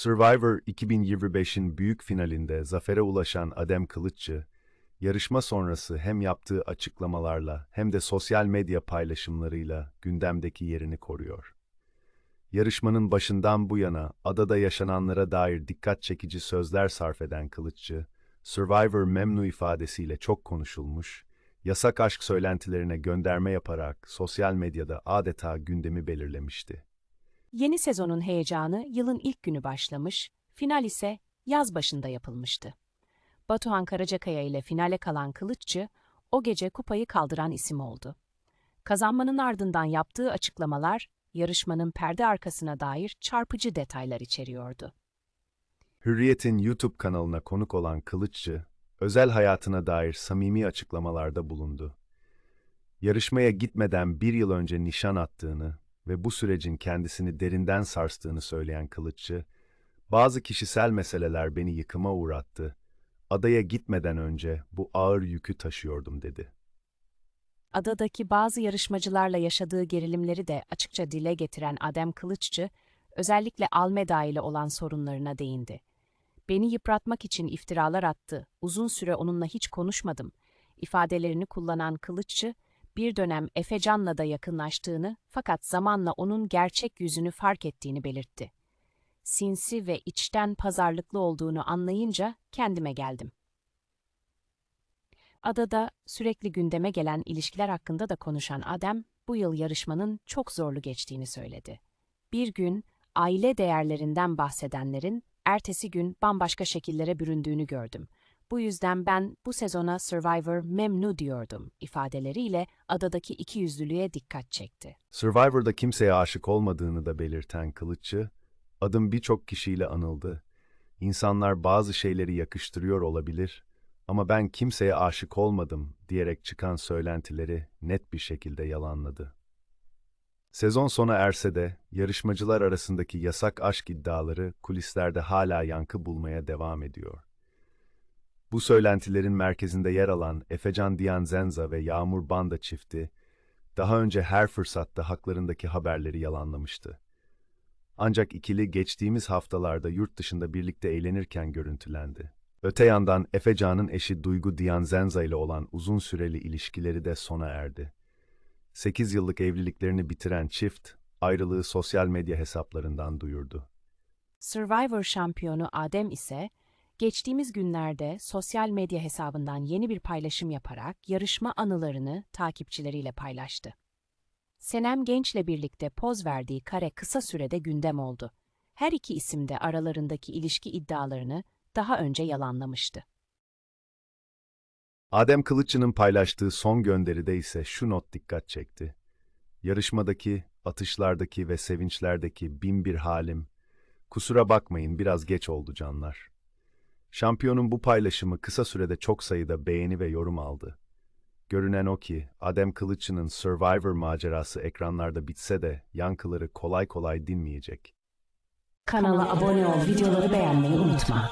Survivor 2025'in büyük finalinde zafere ulaşan Adem Kılıççı, yarışma sonrası hem yaptığı açıklamalarla hem de sosyal medya paylaşımlarıyla gündemdeki yerini koruyor. Yarışmanın başından bu yana adada yaşananlara dair dikkat çekici sözler sarf eden Kılıççı, Survivor memnu ifadesiyle çok konuşulmuş, yasak aşk söylentilerine gönderme yaparak sosyal medyada adeta gündemi belirlemişti. Yeni sezonun heyecanı yılın ilk günü başlamış, final ise yaz başında yapılmıştı. Batuhan Karacakaya ile finale kalan Kılıççı, o gece kupayı kaldıran isim oldu. Kazanmanın ardından yaptığı açıklamalar, yarışmanın perde arkasına dair çarpıcı detaylar içeriyordu. Hürriyet'in YouTube kanalına konuk olan Kılıççı, özel hayatına dair samimi açıklamalarda bulundu. Yarışmaya gitmeden bir yıl önce nişan attığını ve bu sürecin kendisini derinden sarstığını söyleyen Kılıççı, bazı kişisel meseleler beni yıkıma uğrattı. Adaya gitmeden önce bu ağır yükü taşıyordum dedi. Adadaki bazı yarışmacılarla yaşadığı gerilimleri de açıkça dile getiren Adem Kılıççı, özellikle Almeda ile olan sorunlarına değindi. Beni yıpratmak için iftiralar attı, uzun süre onunla hiç konuşmadım. ifadelerini kullanan Kılıççı, bir dönem Efecan'la da yakınlaştığını fakat zamanla onun gerçek yüzünü fark ettiğini belirtti. Sinsi ve içten pazarlıklı olduğunu anlayınca kendime geldim. Adada sürekli gündeme gelen ilişkiler hakkında da konuşan Adem, bu yıl yarışmanın çok zorlu geçtiğini söyledi. Bir gün aile değerlerinden bahsedenlerin ertesi gün bambaşka şekillere büründüğünü gördüm. Bu yüzden ben bu sezona Survivor memnu diyordum ifadeleriyle adadaki ikiyüzlülüğe dikkat çekti. Survivor'da kimseye aşık olmadığını da belirten Kılıççı, adım birçok kişiyle anıldı. İnsanlar bazı şeyleri yakıştırıyor olabilir ama ben kimseye aşık olmadım diyerek çıkan söylentileri net bir şekilde yalanladı. Sezon sona erse de yarışmacılar arasındaki yasak aşk iddiaları kulislerde hala yankı bulmaya devam ediyor. Bu söylentilerin merkezinde yer alan Efecan Dianzenza ve Yağmur Banda çifti, daha önce her fırsatta haklarındaki haberleri yalanlamıştı. Ancak ikili geçtiğimiz haftalarda yurt dışında birlikte eğlenirken görüntülendi. Öte yandan Efecan'ın eşi Duygu Dianzenza ile olan uzun süreli ilişkileri de sona erdi. 8 yıllık evliliklerini bitiren çift, ayrılığı sosyal medya hesaplarından duyurdu. Survivor şampiyonu Adem ise geçtiğimiz günlerde sosyal medya hesabından yeni bir paylaşım yaparak yarışma anılarını takipçileriyle paylaştı. Senem Genç'le birlikte poz verdiği kare kısa sürede gündem oldu. Her iki isim de aralarındaki ilişki iddialarını daha önce yalanlamıştı. Adem Kılıççı'nın paylaştığı son gönderide ise şu not dikkat çekti. Yarışmadaki, atışlardaki ve sevinçlerdeki bin bir halim, kusura bakmayın biraz geç oldu canlar. Şampiyonun bu paylaşımı kısa sürede çok sayıda beğeni ve yorum aldı. Görünen o ki, Adem Kılıççı'nın Survivor macerası ekranlarda bitse de yankıları kolay kolay dinmeyecek. Kanala abone ol, videoları beğenmeyi unutma.